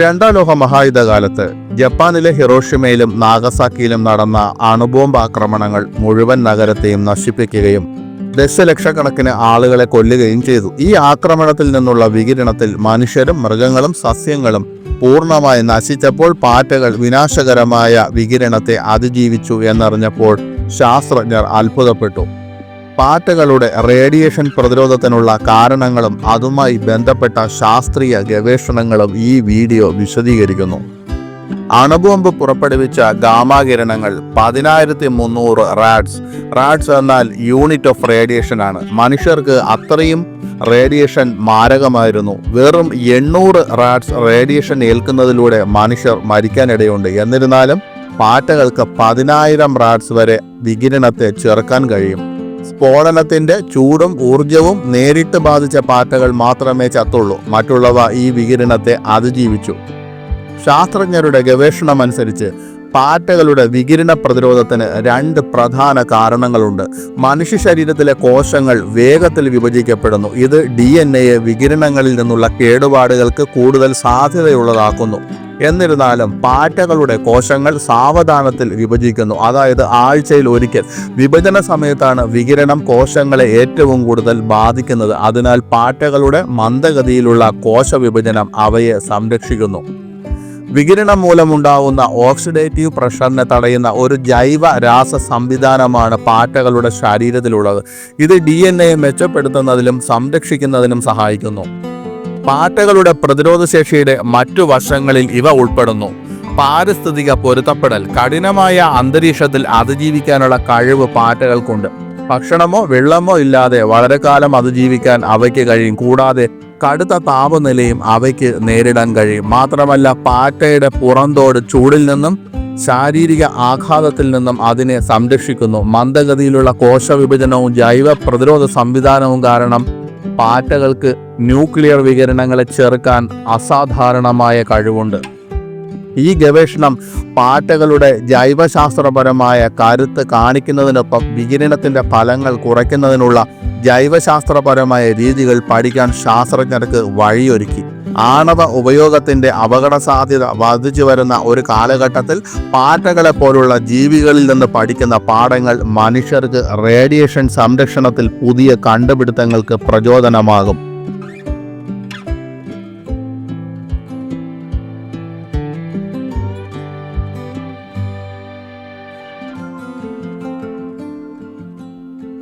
രണ്ടാം ലോക മഹായുദ്ധകാലത്ത് ജപ്പാനിലെ ഹിറോഷിമയിലും നാഗസാക്കിയിലും നടന്ന അണുബോംബ് ആക്രമണങ്ങൾ മുഴുവൻ നഗരത്തെയും നശിപ്പിക്കുകയും ദശലക്ഷക്കണക്കിന് ആളുകളെ കൊല്ലുകയും ചെയ്തു. ഈ ആക്രമണത്തിൽ നിന്നുള്ള വികിരണത്തിൽ മനുഷ്യരും മൃഗങ്ങളും സസ്യങ്ങളും പൂർണമായി നശിച്ചപ്പോൾ പാറ്റകൾ വിനാശകരമായ വികിരണത്തെ അതിജീവിച്ചു എന്നറിഞ്ഞപ്പോൾ ശാസ്ത്രജ്ഞർ അത്ഭുതപ്പെട്ടു. പാറ്റകളുടെ റേഡിയേഷൻ പ്രതിരോധത്തിനുള്ള കാരണങ്ങളും അതുമായി ബന്ധപ്പെട്ട ശാസ്ത്രീയ ഗവേഷണങ്ങളും ഈ വീഡിയോ വിശദീകരിക്കുന്നു. അണുബോംബ് പുറപ്പെടുവിച്ച ഗാമാകിരണങ്ങൾ പതിനായിരത്തി മുന്നൂറ് റാഡ്സ്. റാഡ്സ് എന്നാൽ യൂണിറ്റ് ഓഫ് റേഡിയേഷൻ ആണ്. മനുഷ്യർക്ക് അത്രയും റേഡിയേഷൻ മാരകമായിരുന്നു. വെറും എണ്ണൂറ് റാഡ്സ് റേഡിയേഷൻ ഏൽക്കുന്നതിലൂടെ മനുഷ്യർ മരിക്കാനിടയുണ്ട്. എന്നിരുന്നാലും പാറ്റകൾക്ക് പതിനായിരം റാഡ്സ് വരെ വികിരണത്തെ ചെറുക്കാൻ കഴിയും. സ്ഫോടനത്തിന്റെ ചൂടും ഊർജവും നേരിട്ട് ബാധിച്ച പാറ്റകൾ മാത്രമേ ചത്തുള്ളൂ. മറ്റുള്ളവ ഈ വികിരണത്തെ അതിജീവിച്ചു. ശാസ്ത്രജ്ഞരുടെ ഗവേഷണമനുസരിച്ച് പാറ്റകളുടെ വികിരണ പ്രതിരോധത്തിന് രണ്ട് പ്രധാന കാരണങ്ങളുണ്ട്. മനുഷ്യ ശരീരത്തിലെ കോശങ്ങൾ വേഗത്തിൽ വിഭജിക്കപ്പെടുന്നു. ഇത് ഡി എൻ എയെ വികിരണങ്ങളിൽ നിന്നുള്ള കേടുപാടുകൾക്ക് കൂടുതൽ സാധ്യതയുള്ളതാക്കുന്നു. എന്നിരുന്നാലും പാറ്റകളുടെ കോശങ്ങൾ സാവധാനത്തിൽ വിഭജിക്കുന്നു. അതായത് ആഴ്ചയിൽ ഒരിക്കൽ. വിഭജന സമയത്താണ് വികിരണം കോശങ്ങളെ ഏറ്റവും കൂടുതൽ ബാധിക്കുന്നത്. അതിനാൽ പാറ്റകളുടെ മന്ദഗതിയിലുള്ള കോശ വിഭജനം അവയെ സംരക്ഷിക്കുന്നു. വികിരണം മൂലമുണ്ടാവുന്ന ഓക്സിഡേറ്റീവ് പ്രഷറിനെ തടയുന്ന ഒരു ജൈവ രാസ സംവിധാനമാണ് പാറ്റകളുടെ ശരീരത്തിലുള്ളത്. ഇത് ഡി മെച്ചപ്പെടുത്തുന്നതിലും സംരക്ഷിക്കുന്നതിനും സഹായിക്കുന്നു. പാറ്റകളുടെ പ്രതിരോധശേഷിയുടെ മറ്റു വശങ്ങളിൽ ഇവ ഉൾപ്പെടുന്നു. പാരിസ്ഥിതിക പൊരുത്തപ്പെടൽ കഠിനമായ അന്തരീക്ഷത്തിൽ അതിജീവിക്കാനുള്ള കഴിവ് പാറ്റകൾക്കുണ്ട്. ഭക്ഷണമോ വെള്ളമോ ഇല്ലാതെ വളരെ കാലം അതിജീവിക്കാൻ അവയ്ക്ക് കഴിയും. കൂടാതെ കടുത്ത താപനിലയും അവയ്ക്ക് നേരിടാൻ കഴിയും. മാത്രമല്ല പാറ്റയുടെ പുറന്തോട് ചൂടിൽ നിന്നും ശാരീരിക ആഘാതത്തിൽ നിന്നും അതിനെ സംരക്ഷിക്കുന്നു. മന്ദഗതിയിലുള്ള കോശ വിഭജനവും ജൈവ പ്രതിരോധ സംവിധാനവും കാരണം പാറ്റകൾക്ക് ന്യൂക്ലിയർ വികിരണങ്ങളെ ചെറുക്കാൻ അസാധാരണമായ കഴിവുണ്ട്. ഈ ഗവേഷണം പാറ്റകളുടെ ജൈവശാസ്ത്രപരമായ കരുത്ത് കാണിക്കുന്നതിനൊപ്പം വികിരണത്തിന്റെ ഫലങ്ങൾ കുറയ്ക്കുന്നതിനുള്ള ജൈവശാസ്ത്രപരമായ രീതികൾ പഠിക്കാൻ ശാസ്ത്രജ്ഞർക്ക് വഴിയൊരുക്കി. ആണവ ഉപയോഗത്തിന്റെ അപകട സാധ്യത വർദ്ധിച്ചു വരുന്ന ഒരു കാലഘട്ടത്തിൽ പാറ്റകളെ പോലുള്ള ജീവികളിൽ നിന്ന് പഠിക്കുന്ന പാഠങ്ങൾ മനുഷ്യർക്ക് റേഡിയേഷൻ സംരക്ഷണത്തിൽ പുതിയ കണ്ടുപിടുത്തങ്ങൾക്ക് പ്രചോദനമാകും.